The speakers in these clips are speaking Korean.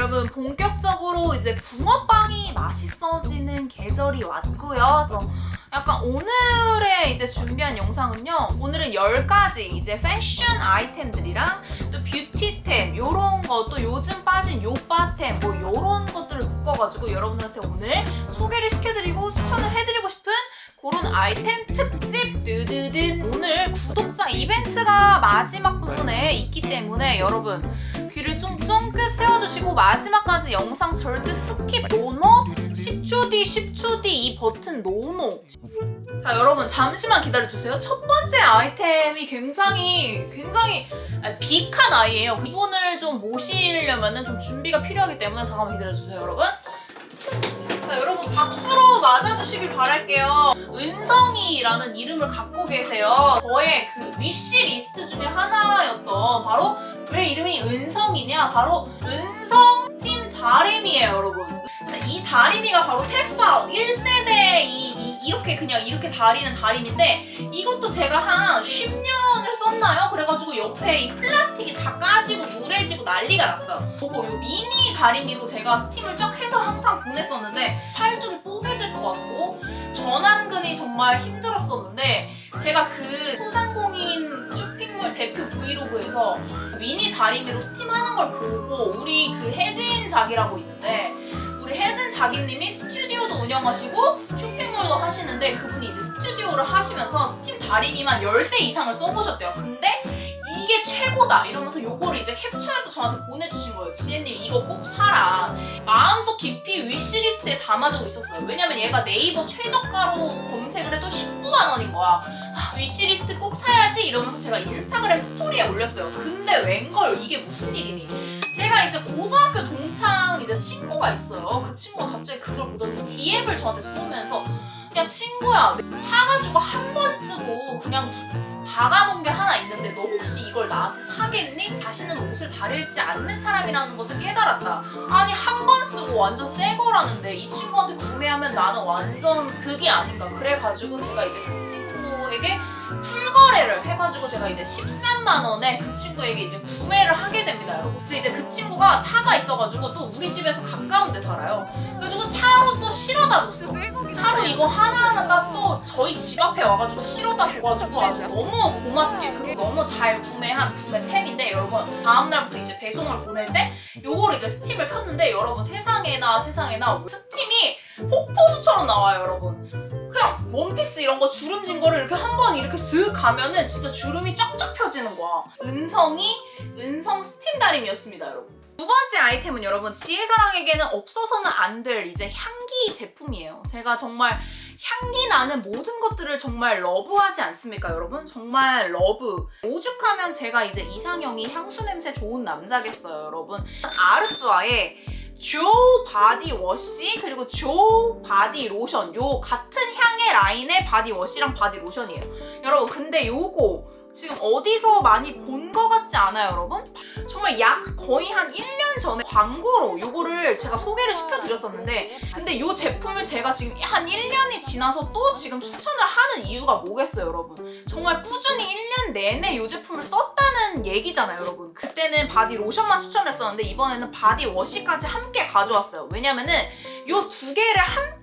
여러분 본격적으로 이제 붕어빵이 맛있어지는 계절이 왔고요. 그래서 약간 오늘의 이제 준비한 영상은요. 오늘은 10가지 이제 패션 아이템들이랑 또 뷰티템 요런 거또 요즘 빠진 요빠템 뭐 요런 것들을 묶어가지고 여러분들한테 오늘 소개를 시켜드리고 추천을 해드리고 그런 아이템 특집 드드드 오늘 구독자 이벤트가 마지막 부분에 있기 때문에 여러분 귀를 좀 쫑긋 세워주시고 마지막까지 영상 절대 스킵. 노노 10초 뒤 10초 뒤 이 버튼 노노. 자 여러분 잠시만 기다려주세요. 첫 번째 아이템이 굉장히 굉장히 아, 빅한 아이예요. 이분을 좀 모시려면 좀 준비가 필요하기 때문에 잠깐만 기다려주세요 여러분 맞아주시길 바랄게요 은성이라는 이름을 갖고 계세요 저의 그 위시 리스트 중에 하나였던 바로 왜 이름이 은성이냐 바로 은성 팀 다리미예요 여러분 자, 이 다리미가 바로 테파 1세대 이, 이, 이렇게 그냥 이렇게 다리는 다리미인데 이것도 제가 한 10년을 썼나요? 그래가지고 옆에 이 플라스틱이 다 까지고 누래지고 난리가 났어요. 보고 요 미니 다리미로 제가 스팀을 쫙 항상 보냈었는데 팔뚝이 뽀개질 것 같고 전완근이 정말 힘들었었는데 제가 그 소상공인 쇼핑몰 대표 브이로그에서 미니 다리미로 스팀하는 걸 보고 우리 그 혜진 작이라고 있는데 우리 혜진 자기님이 스튜디오도 운영하시고 쇼핑몰도 하시는데 그분이 이제 스튜디오를 하시면서 스팀 다리미만 10대 이상을 써보셨대요. 근데 이게 최고다 이러면서 요거를 이제 캡처해서 저한테 보내주신 거예요. 지혜님 이거 꼭 사라. 마음속 깊이 위시리스트에 담아두고 있었어요. 왜냐면 얘가 네이버 최저가로 검색을 해도 19만 원인 거야. 아, 위시리스트 꼭 사야지 이러면서 제가 인스타그램 스토리에 올렸어요. 근데 웬걸 이게 무슨 일이니? 제가 이제 고등학교 동창 이제 친구가 있어요. 그 친구가 갑자기 그걸 보더니 DM을 저한테 쏘면서 야 친구야 사가지고 한 번 쓰고 그냥 박아놓은 게 하나 있는데 너 혹시 이걸 나한테 사겠니? 다시는 옷을 다릴지 않는 사람이라는 것을 깨달았다. 아니 한 번 쓰고 완전 새 거라는데 이 친구한테 구매하면 나는 완전 극이 아닌가. 그래가지고 제가 이제 그 친구에게 쿨거래를 해가지고 제가 이제 13만 원에 그 친구에게 이제 구매를 하게 됩니다, 여러분. 그래서 이제 그 친구가 차가 있어가지고 또 우리 집에서 가까운 데 살아요. 그래가지고 차로 또 실어다 줬어. 차로 이거 하나하나가 또 저희 집 앞에 와가지고 실어다 줘가지고 아주 너무 고맙게 그리고 너무 잘 구매한 구매템인데 여러분 다음날부터 이제 배송을 보낼 때 요거를 이제 스팀을 켰는데 여러분 세상에나 세상에나 스팀이 폭포수처럼 나와요 여러분. 그냥 원피스 이런 거 주름진 거를 이렇게 한 번 이렇게 슥 가면은 진짜 주름이 쫙쫙 펴지는 거야. 은성이 은성 스팀 다림이었습니다 여러분 두 번째 아이템은 여러분 지혜사랑에게는 없어서는 안 될 이제 향기 제품이에요. 제가 정말 향기 나는 모든 것들을 정말 러브하지 않습니까, 여러분? 정말 러브. 오죽하면 제가 이제 이상형이 향수 냄새 좋은 남자겠어요, 여러분. 아르뚜아의 조 바디 워시 그리고 조 바디 로션 요 같은 향의 라인의 바디 워시랑 바디 로션이에요. 여러분 근데 요거 지금 어디서 많이 본 것 같지 않아요, 여러분? 정말 약 거의 한 1년 전에 광고로 요거를 제가 소개를 시켜드렸었는데 근데 요 제품을 제가 지금 한 1년이 지나서 또 지금 추천을 하는 이유가 뭐겠어요, 여러분? 정말 꾸준히 1년 내내 요 제품을 썼다는 얘기잖아요, 여러분. 그때는 바디 로션만 추천했었는데 이번에는 바디 워시까지 함께 가져왔어요. 왜냐면은 요두 개를 함께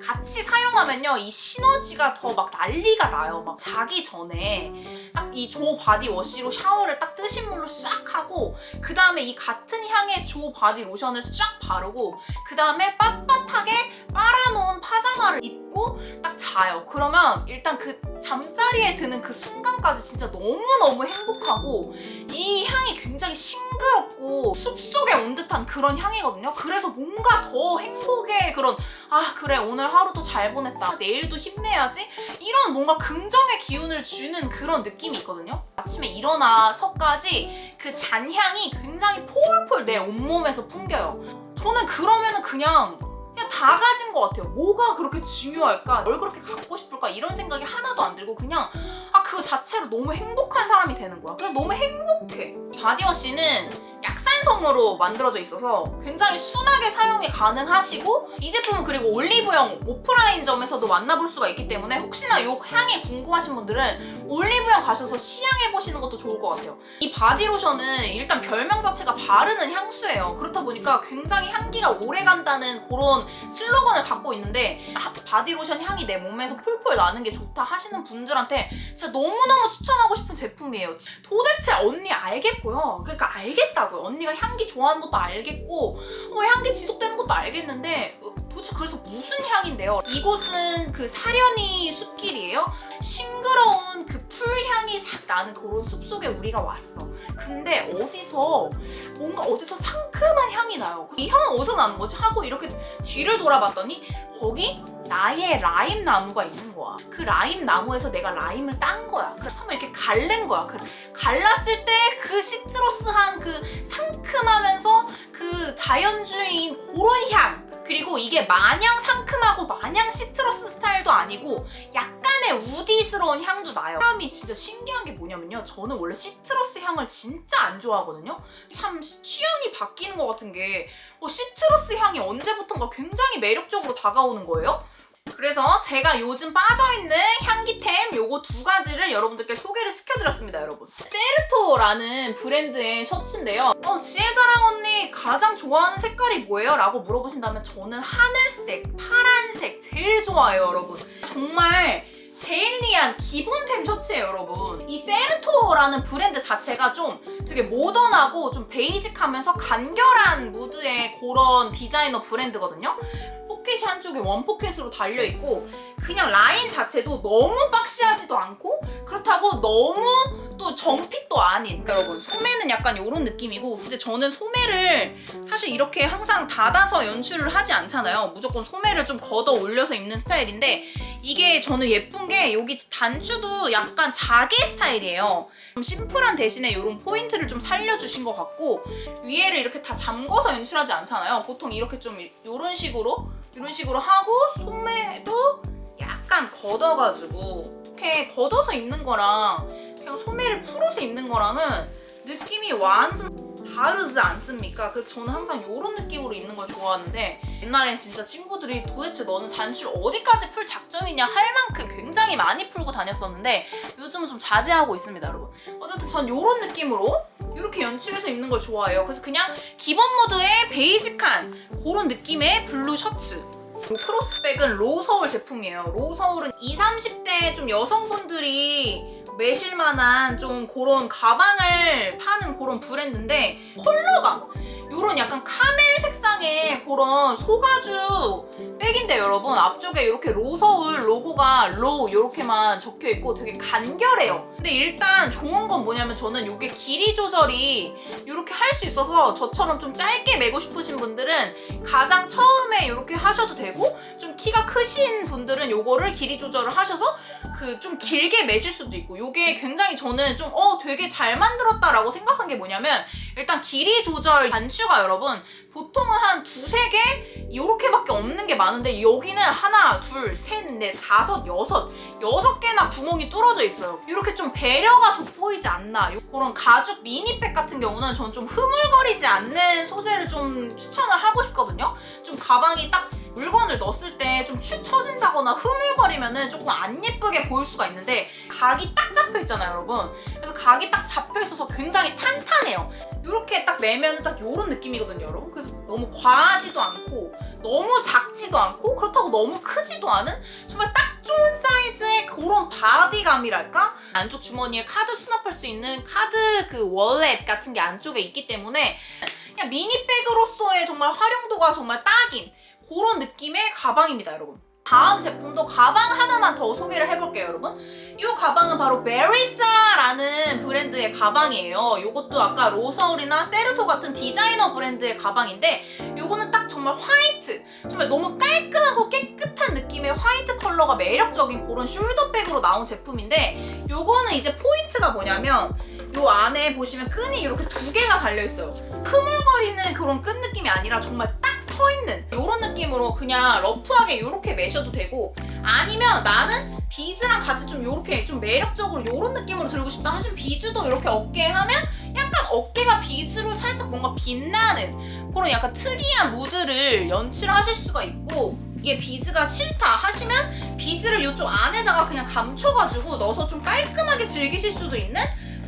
같이 사용하면요 이 시너지가 더 막 난리가 나요. 막 자기 전에 딱 이 조 바디 워시로 샤워를 딱 뜨신 물로 싹 하고 그 다음에 이 같은 향의 조 바디 로션을 쫙 바르고 그 다음에 빳빳하게 빨아놓은 파자마를 입고 딱 자요. 그러면 일단 그 잠자리에 드는 그 순간까지 진짜 너무너무 행복하고 이 향이 굉장히 싱그럽고 숲속에 온 듯한 그런 향이거든요. 그래서 뭔가 더 행복의 그런 아 그래 오늘 하루도 잘 보냈다. 내일도 힘내야지. 이런 뭔가 긍정의 기운을 주는 그런 느낌이 있거든요. 아침에 일어나서까지 그 잔향이 굉장히 폴폴 내 온몸에서 풍겨요. 저는 그러면 은 그냥 그냥 다 가진 것 같아요. 뭐가 그렇게 중요할까? 뭘 그렇게 갖고 싶을까? 이런 생각이 하나도 안 들고 그냥 아 그거 자체로 너무 행복한 사람이 되는 거야. 그냥 너무 행복해. 이 바디워시는 약산성으로 만들어져 있어서 굉장히 순하게 사용이 가능하시고 이 제품은 그리고 올리브영 오프라인점에서도 만나볼 수가 있기 때문에 혹시나 이 향이 궁금하신 분들은 올리브영 가셔서 시향해 보시는 것도 좋을 것 같아요. 이 바디로션은 일단 별명 자체가 바르는 향수예요. 그렇다 보니까 굉장히 향기가 오래 간다는 그런 슬로건을 갖고 있는데 하- 바디로션 향이 내 몸에서 풀풀 나는 게 좋다 하시는 분들한테 진짜 너무너무 추천하고 싶은 제품이에요. 도대체 언니 알겠고요. 그러니까 알겠다고 요. 언니가 향기 좋아하는 것도 알겠고 어, 향기 지속되는 것도 알겠는데 어, 도대체 그래서 무슨 향인데요? 이곳은 그 사려니 숲길이에요. 싱그러운 그 풀향이 싹 나는 그런 숲속에 우리가 왔어. 근데 어디서 뭔가 어디서 상큼한 향이 나요. 이 향은 어디서 나는 거지? 하고 이렇게 뒤를 돌아봤더니 거기 나의 라임 나무가 있는 거야. 그 라임 나무에서 내가 라임을 딴 거야. 그 한번 이렇게 갈랜 거야. 그 갈랐을 때 그 시트러스한 그 상큼하면서 그 자연주의인 그런 향. 그리고 이게 마냥 상큼하고 마냥 시트러스 스타일도 아니고 약간의 우디스러운 향도 나요. 사람이 진짜 신기한 게 뭐냐면요. 저는 원래 시트러스 향을 진짜 안 좋아하거든요. 참 시- 취향이 바뀌는 것 같은 게 어, 시트러스 향이 언제부턴가 굉장히 매력적으로 다가오는 거예요. 그래서 제가 요즘 빠져있는 향기템 요거 두 가지를 여러분들께 소개를 시켜드렸습니다, 여러분. 세르토라는 브랜드의 셔츠인데요. 어, 지혜사랑 언니 가장 좋아하는 색깔이 뭐예요? 라고 물어보신다면 저는 하늘색, 파란색 제일 좋아해요, 여러분. 정말 데일리한 기본템 셔츠예요, 여러분. 이 세르토라는 브랜드 자체가 좀 되게 모던하고 좀 베이직하면서 간결한 무드의 그런 디자이너 브랜드거든요. 포켓이 한쪽에 원 포켓으로 달려 있고 그냥 라인 자체도 너무 박시하지도 않고 그렇다고 너무 또 정핏도 아닌 그러니까 여러분 소매는 약간 이런 느낌이고 근데 저는 소매를 사실 이렇게 항상 닫아서 연출을 하지 않잖아요. 무조건 소매를 좀 걷어 올려서 입는 스타일인데 이게 저는 예쁜 게 여기 단추도 약간 자개 스타일이에요. 좀 심플한 대신에 이런 포인트를 좀 살려주신 것 같고 위에를 이렇게 다 잠궈서 연출하지 않잖아요. 보통 이렇게 좀 이런 식으로 이런 식으로 하고 소매도 약간 걷어가지고 이렇게 걷어서 입는 거랑 그냥 소매를 풀어서 입는 거랑은 느낌이 완전 다르지 않습니까? 그래서 저는 항상 이런 느낌으로 입는 걸 좋아하는데 옛날엔 진짜 친구들이 도대체 너는 단추를 어디까지 풀 작정이냐 할 만큼 굉장히 많이 풀고 다녔었는데 요즘은 좀 자제하고 있습니다 여러분 어쨌든 전 이런 느낌으로 이렇게 연출해서 입는 걸 좋아해요 그래서 그냥 기본 모드의 베이직한 그런 느낌의 블루 셔츠 이 크로스백은 로서울 제품이에요. 로서울은 20, 30대 좀 여성분들이 매실만한 좀 그런 가방을 파는 그런 브랜드인데 컬러감 요런 약간 카멜 색상의 그런 소가죽 백인데 여러분 앞쪽에 이렇게 로서울 로고가 로 이렇게만 적혀 있고 되게 간결해요. 근데 일단 좋은 건 뭐냐면 저는 이게 길이 조절이 이렇게 할 수 있어서 저처럼 좀 짧게 매고 싶으신 분들은 가장 처음에 이렇게 하셔도 되고 좀 키가 크신 분들은 요거를 길이 조절을 하셔서 그 좀 길게 매실 수도 있고 요게 굉장히 저는 좀 어 되게 잘 만들었다라고 생각한 게 뭐냐면 일단 길이 조절 단추가 여러분 보통은 한 두세 개 이렇게밖에 없는 게 많은데 여기는 하나, 둘, 셋, 넷, 다섯, 여섯 여섯 개나 구멍이 뚫어져 있어요. 이렇게 좀 배려가 돋보이지 않나. 요- 그런 가죽 미니백 같은 경우는 전 좀 흐물거리지 않는 소재를 좀 추천을 하고 싶거든요. 좀 가방이 딱 물건을 넣었을 때 좀 축 처진다거나 흐물거리면은 조금 안 예쁘게 보일 수가 있는데 각이 딱 잡혀 있잖아요, 여러분. 그래서 각이 딱 잡혀 있어서 굉장히 탄탄해요. 이렇게 딱 매면은 딱 이런 느낌이거든요, 여러분. 그래서 너무 과하지도 않고 너무 작지도 않고 그렇다고 너무 크지도 않은 정말 딱 좋은 사이즈의 그런 바디감이랄까? 안쪽 주머니에 카드 수납할 수 있는 카드 그 월렛 같은 게 안쪽에 있기 때문에 그냥 미니백으로서의 정말 활용도가 정말 딱인 그런 느낌의 가방입니다, 여러분. 다음 제품도 가방 하나만 더 소개를 해볼게요, 여러분. 이 가방은 바로 베리사라는 브랜드의 가방이에요. 이것도 아까 로서울이나 세르토 같은 디자이너 브랜드의 가방인데 이거는 딱 정말 화이트, 정말 너무 깔끔하고 깨끗한 느낌의 화이트 컬러가 매력적인 그런 숄더백으로 나온 제품인데 요거는 이제 포인트가 뭐냐면 요 안에 보시면 끈이 이렇게 두 개가 달려있어요. 흐물거리는 그런 끈 느낌이 아니라 정말 딱 서 있는 이런 느낌으로 그냥 러프하게 이렇게 매셔도 되고 아니면 나는 비즈랑 같이 좀 이렇게 좀 매력적으로 이런 느낌으로 들고 싶다 하시면 비즈도 이렇게 어깨에 하면 약간 어깨가 비즈로 살짝 뭔가 빛나는 그런 약간 특이한 무드를 연출하실 수가 있고 이게 비즈가 싫다 하시면 비즈를 이쪽 안에다가 그냥 감춰가지고 넣어서 좀 깔끔하게 즐기실 수도 있는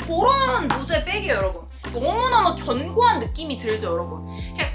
그런 무드의 백이에요 여러분. 너무너무 견고한 느낌이 들죠 여러분. 그냥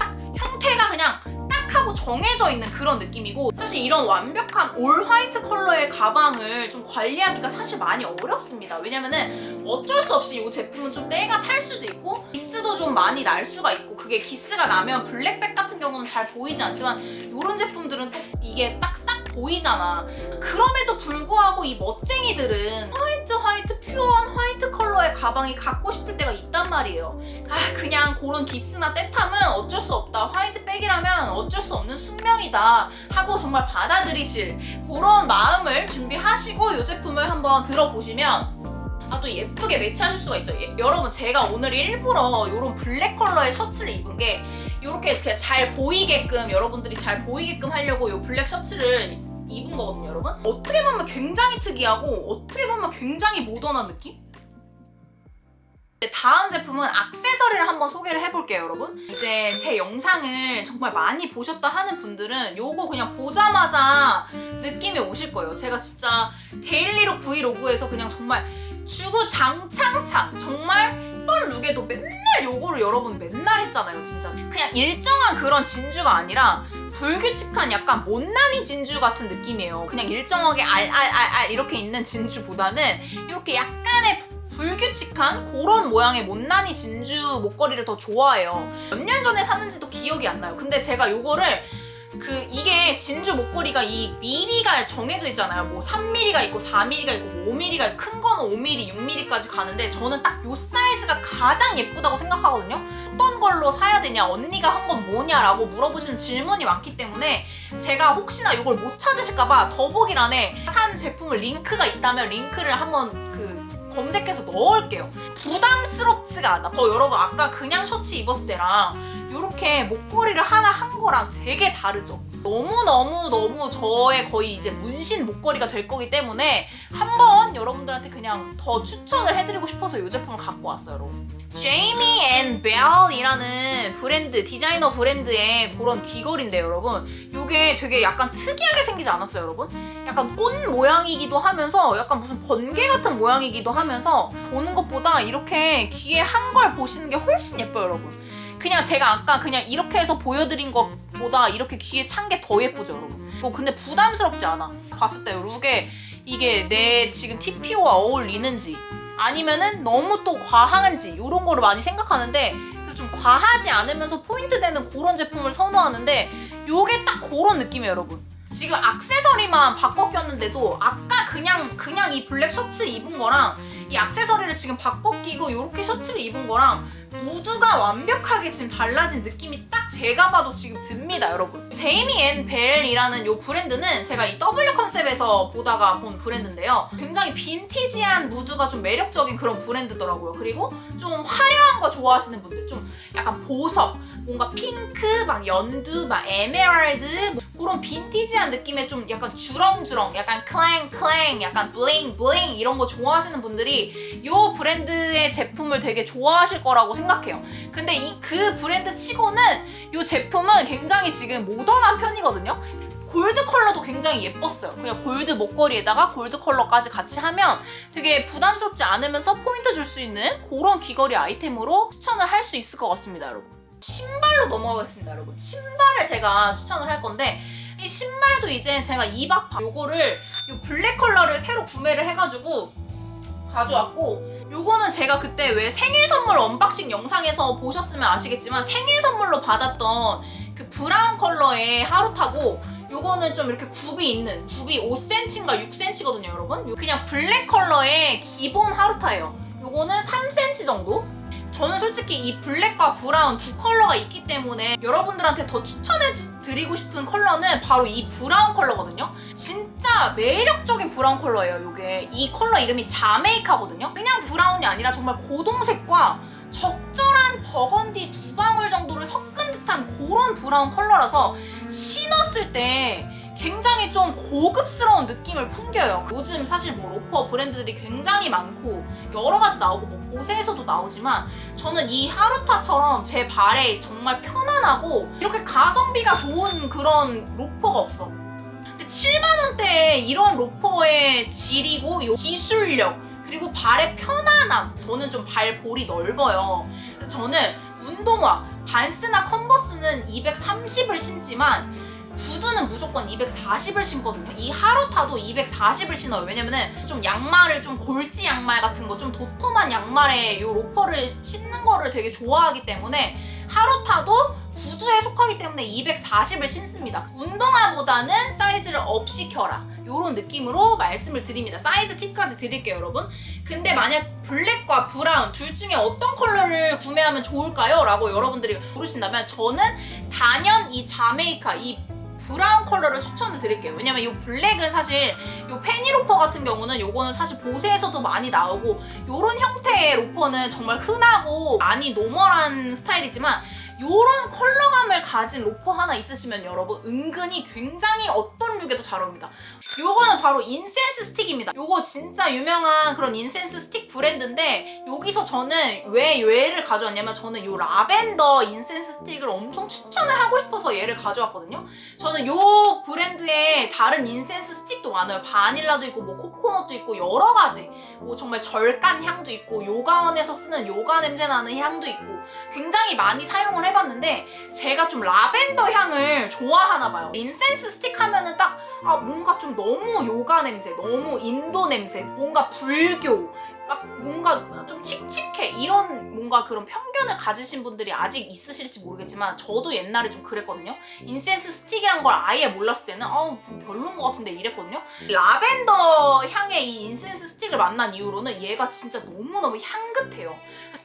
딱 하고 정해져 있는 그런 느낌이고 사실 이런 완벽한 올 화이트 컬러의 가방을 좀 관리하기가 사실 많이 어렵습니다. 왜냐면은 어쩔 수 없이 이 제품은 좀 때가 탈 수도 있고 기스도 좀 많이 날 수가 있고 그게 기스가 나면 블랙백 같은 경우는 잘 보이지 않지만 이런 제품들은 또 이게 딱싹 보이잖아. 그럼에도 불구하고 이 멋쟁이들은 화이트 화이트 퓨어한 화이트 컬러의 가방이 갖고 싶을 때가 있단 말이에요. 아 그냥 그런 기스나 때탐은 어쩔 수 없다. 화이트 백이라면 어쩔 수 없는 숙명이다 하고 정말 받아들이실 그런 마음을 준비하시고 이 제품을 한번 들어보시면 아 또 예쁘게 매치하실 수가 있죠. 예, 여러분 제가 오늘 일부러 이런 블랙 컬러의 셔츠를 입은 게 이렇게 잘 보이게끔 여러분들이 잘 보이게끔 하려고 이 블랙 셔츠를 입은 거거든요, 여러분. 어떻게 보면 굉장히 특이하고 어떻게 보면 굉장히 모던한 느낌? 네, 다음 제품은 액세서리를 한번 소개를 해볼게요, 여러분. 이제 제 영상을 정말 많이 보셨다 하는 분들은 요거 그냥 보자마자 느낌이 오실 거예요. 제가 진짜 데일리룩 브이로그에서 그냥 정말 주구장창창 정말 떤 룩에도 맨날 요거를 여러분 맨날 했잖아요, 진짜. 그냥 일정한 그런 진주가 아니라 불규칙한 약간 못난이 진주 같은 느낌이에요. 그냥 일정하게 알알알알 이렇게 있는 진주보다는 이렇게 약간의 불규칙한 그런 모양의 못난이 진주 목걸이를 더 좋아해요. 몇 년 전에 샀는지도 기억이 안 나요. 근데 제가 요거를 그 이게 진주 목걸이가 이 미리가 정해져 있잖아요. 뭐 3mm가 있고 4mm가 있고 뭐 5mm가 있고 큰 거는 5mm, 6mm까지 가는데 저는 딱 요 사이즈가 가장 예쁘다고 생각하거든요. 어떤 걸로 사야 되냐, 언니가 한 건 뭐냐라고 물어보시는 질문이 많기 때문에 제가 혹시나 이걸 못 찾으실까봐 더보기란에 산 제품을 링크가 있다면 링크를 한번 그 검색해서 넣을게요. 부담스럽지가 않아. 저 여러분 아까 그냥 셔츠 입었을 때랑 이렇게 목걸이를 하나 한 거랑 되게 다르죠. 너무너무너무 저의 거의 이제 문신 목걸이가 될 거기 때문에 한번 여러분들한테 그냥 더 추천을 해드리고 싶어서 이 제품을 갖고 왔어요, 여러분. 제이미 앤 벨이라는 브랜드, 디자이너 브랜드의 그런 귀걸이인데요, 여러분. 이게 되게 약간 특이하게 생기지 않았어요, 여러분? 약간 꽃 모양이기도 하면서 약간 무슨 번개 같은 모양이기도 하면서 보는 것보다 이렇게 귀에 한 걸 보시는 게 훨씬 예뻐요, 여러분. 그냥 제가 아까 그냥 이렇게 해서 보여드린 것보다 이렇게 귀에 찬 게 더 예쁘죠, 여러분. 어, 근데 부담스럽지 않아. 봤을 때 룩에 이게 내 지금 TPO와 어울리는지 아니면은 너무 또 과한지 이런 거를 많이 생각하는데 좀 과하지 않으면서 포인트 되는 그런 제품을 선호하는데 요게 딱 그런 느낌이에요, 여러분. 지금 액세서리만 바꿔 꼈는데도 아까 그냥 그냥 이 블랙 셔츠 입은 거랑 이 액세서리를 지금 바꿔 끼고 이렇게 셔츠를 입은 거랑 모두가 완벽하게 지금 달라진 느낌이 딱 제가 봐도 지금 듭니다, 여러분. 제이미 앤 벨이라는 이 브랜드는 제가 이 W 컨셉에서 보다가 본 브랜드인데요. 굉장히 빈티지한 무드가 좀 매력적인 그런 브랜드더라고요. 그리고 좀 화려한 거 좋아하시는 분들, 좀 약간 보석, 뭔가 핑크, 막 연두, 막 에메랄드, 뭐 그런 빈티지한 느낌의 좀 약간 주렁주렁, 약간 클랭 클랭, 약간 블링 블링 이런 거 좋아하시는 분들이 이 브랜드의 제품을 되게 좋아하실 거라고 생각해요. 근데 이 그 브랜드 치고는 이 제품은 굉장히 지금 모던한 편이거든요. 골드 컬러도 굉장히 예뻤어요. 그냥 골드 목걸이에다가 골드 컬러까지 같이 하면 되게 부담스럽지 않으면서 포인트 줄 수 있는 그런 귀걸이 아이템으로 추천을 할 수 있을 것 같습니다, 여러분. 신발로 넘어가겠습니다, 여러분. 신발을 제가 추천을 할 건데 이 신발도 이제 제가 이박 요거를 요 블랙 컬러를 새로 구매를 해가지고 가져왔고 요거는 제가 그때 왜 생일 선물 언박싱 영상에서 보셨으면 아시겠지만 생일 선물로 받았던 그 브라운 컬러의 하루타고 요거는 좀 이렇게 굽이 있는 굽이 5cm인가 6cm거든요 여러분? 요- 그냥 블랙 컬러의 기본 하루타예요. 요거는 3cm 정도 저는 솔직히 이 블랙과 브라운 두 컬러가 있기 때문에 여러분들한테 더 추천해 드리고 싶은 컬러는 바로 이 브라운 컬러거든요. 진짜 매력적인 브라운 컬러예요, 이게. 이 컬러 이름이 자메이카거든요. 그냥 브라운이 아니라 정말 고동색과 적절한 버건디 두 방울 정도를 섞은 듯한 그런 브라운 컬러라서 신었을 때 굉장히 좀 고급스러운 느낌을 풍겨요. 요즘 사실 뭐 로퍼 브랜드들이 굉장히 많고 여러 가지 나오고 뭐 보세에서도 나오지만 저는 이 하루타처럼 제 발에 정말 편안하고 이렇게 가성비가 좋은 그런 로퍼가 없어. 근데 7만 원대에 이런 로퍼의 질이고 요 기술력 그리고 발의 편안함 저는 좀 발볼이 넓어요. 저는 운동화 반스나 컨버스는 230을 신지만 구두는 무조건 240을 신거든요. 이 하루타도 240을 신어요. 왜냐면은 좀 양말을 좀 골지 양말 같은 거 좀 도톰한 양말에 이 로퍼를 신는 거를 되게 좋아하기 때문에 하루타도 구두에 속하기 때문에 240을 신습니다. 운동화보다는 사이즈를 업 시켜라. 이런 느낌으로 말씀을 드립니다. 사이즈 팁까지 드릴게요, 여러분. 근데 만약 블랙과 브라운 둘 중에 어떤 컬러를 구매하면 좋을까요? 라고 여러분들이 물으신다면 저는 단연 이 자메이카 이 브라운 컬러를 추천을 드릴게요. 왜냐면 이 블랙은 사실 이 페니 로퍼 같은 경우는 요거는 사실 보세에서도 많이 나오고 요런 형태의 로퍼는 정말 흔하고 많이 노멀한 스타일이지만 요런 컬러감을 가진 로퍼 하나 있으시면 여러분 은근히 굉장히 어떤 룩에도 잘 어울립니다. 요거는 바로 인센스 스틱입니다. 요거 진짜 유명한 그런 인센스 스틱 브랜드인데 여기서 저는 왜 얘를 가져왔냐면 저는 요 라벤더 인센스 스틱을 엄청 추천을 하고 싶어서 얘를 가져왔거든요. 저는 요 브랜드의 다른 인센스 스틱도 많아요. 바닐라도 있고 뭐 코코넛도 있고 여러 가지. 뭐 정말 절간 향도 있고 요가원에서 쓰는 요가 냄새 나는 향도 있고 굉장히 많이 사용을 해 봤는데 제가 좀 라벤더 향을 좋아하나 봐요. 인센스 스틱 하면은 딱 아, 뭔가 좀 너무 요가 냄새, 너무 인도 냄새, 뭔가 불교, 막 뭔가 좀 칙칙해 이런 뭔가 그런 편견을 가지신 분들이 아직 있으실지 모르겠지만 저도 옛날에 좀 그랬거든요. 인센스 스틱이란 걸 아예 몰랐을 때는 어우 좀 별론 것 같은데 이랬거든요. 라벤더 향의 이 인센스 스틱을 만난 이후로는 얘가 진짜 너무너무 향긋해요.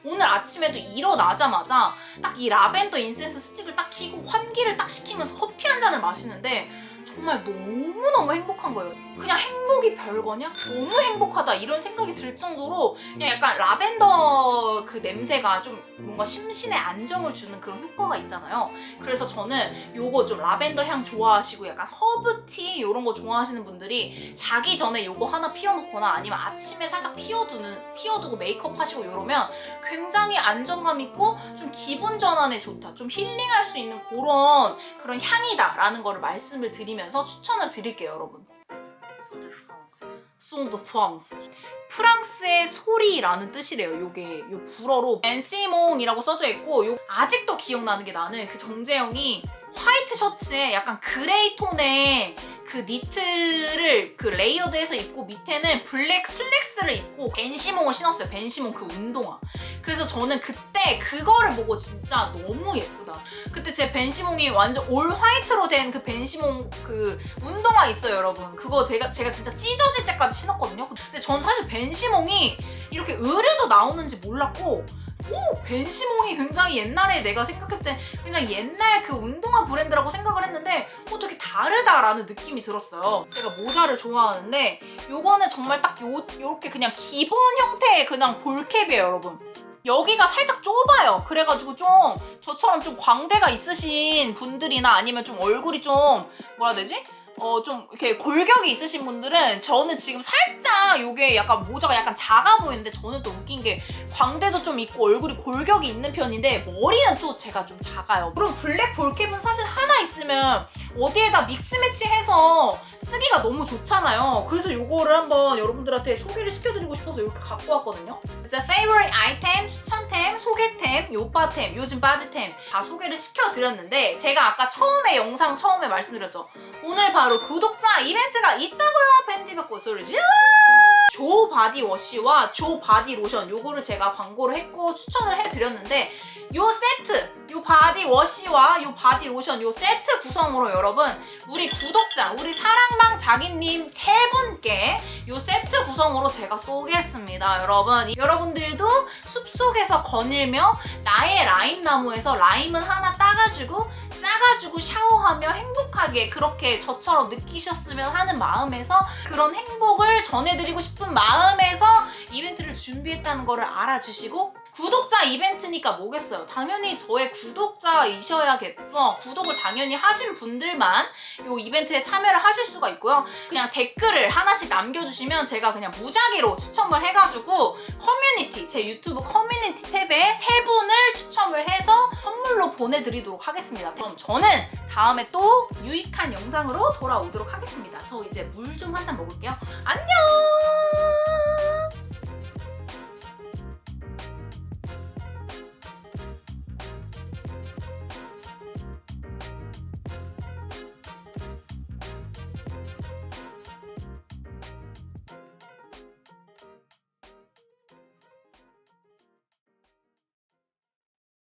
오늘 아침에도 일어나자마자 딱 이 라벤더 인센스 스틱을 딱 키고 환기를 딱 시키면서 커피 한 잔을 마시는데 정말 너무너무 행복한 거예요. 그냥 행복이 별거냐? 너무 행복하다 이런 생각이 들 정도로 그냥 약간 라벤더 그 냄새가 좀 뭔가 심신에 안정을 주는 그런 효과가 있잖아요. 그래서 저는 요거 좀 라벤더 향 좋아하시고 약간 허브티 이런 거 좋아하시는 분들이 자기 전에 요거 하나 피워놓거나 아니면 아침에 살짝 피워두는 피워두고 메이크업 하시고 이러면 굉장히 안정감 있고 좀 기분 전환에 좋다. 좀 힐링할 수 있는 그런 그런 향이다라는 거를 말씀을 드리면 서 추천을 드릴게요, 여러분. 송드 프랑스 프랑스의 소리라는 뜻이래요 요게. 요 불어로. 앤시몽이라고 써져 있고 요 아직도 기억나는 게 나는 그 정재영이 화이트 셔츠에 약간 그레이 톤의 그 니트를 그 레이어드해서 입고 밑에는 블랙 슬랙스를 입고 벤시몽을 신었어요. 벤시몽 그 운동화. 그래서 저는 그때 그거를 보고 진짜 너무 예쁘다. 그때 제 벤시몽이 완전 올 화이트로 된 그 벤시몽 그 운동화 있어요 여러분. 그거 제가, 제가 진짜 찢어질 때까지 신었거든요. 근데 전 사실 벤시몽이 이렇게 의류도 나오는지 몰랐고 오 벤시몽이 굉장히 옛날에 내가 생각했을 때 굉장히 옛날 그 운동화 브랜드라고 생각을 했는데 어 되게 다르다라는 느낌이 들었어요 제가 모자를 좋아하는데 요거는 정말 딱 요, 요렇게 그냥 기본 형태의 그냥 볼캡이에요 여러분 여기가 살짝 좁아요. 그래가지고 좀 저처럼 좀 광대가 있으신 분들이나 아니면 좀 얼굴이 좀 뭐라 해야 되지? 어 좀 이렇게 골격이 있으신 분들은 저는 지금 살짝 요게 약간 모자가 약간 작아 보이는데 저는 또 웃긴 게 광대도 좀 있고 얼굴이 골격이 있는 편인데 머리는 좀 제가 좀 작아요. 그럼 블랙 볼캡은 사실 하나 있으면 어디에다 믹스 매치해서 쓰기가 너무 좋잖아요. 그래서 요거를 한번 여러분들한테 소개를 시켜드리고 싶어서 이렇게 갖고 왔거든요. 이제 favorite 아이템, 추천템, 소개템, 요빠템, 요즘 빠지템 다 소개를 시켜드렸는데 제가 아까 처음에 영상 처음에 말씀드렸죠. 오늘 바로 구독자 이벤트가 있다고요. 팬티 받고 소리 질러! 조 바디워시와 조 바디로션 요거를 제가 광고를 했고 추천을 해드렸는데 요 세트 요 바디 워시와 요 바디 로션 요 세트 구성으로 여러분 우리 구독자 우리 사랑방 자기님 세 분께 요 세트 구성으로 제가 쏘겠습니다 여러분. 여러분들도 숲속에서 거닐며 나의 라임 나무에서 라임은 하나 따가지고 짜가지고 샤워하며 행복하게 그렇게 저처럼 느끼셨으면 하는 마음에서 그런 행복을 전해드리고 싶은 마음에서 이벤트를 준비했다는 거를 알아주시고 구독자 이벤트니까 뭐겠어요? 당연히 저의 구독자이셔야겠죠. 구독을 당연히 하신 분들만 이 이벤트에 참여를 하실 수가 있고요. 그냥 댓글을 하나씩 남겨주시면 제가 그냥 무작위로 추첨을 해가지고 커뮤니티 제 유튜브 커뮤니티 탭에 세 분을 추첨을 해서 선물로 보내드리도록 하겠습니다. 그럼 저는 다음에 또 유익한 영상으로 돌아오도록 하겠습니다. 저 이제 물 좀 한 잔 먹을게요. 안녕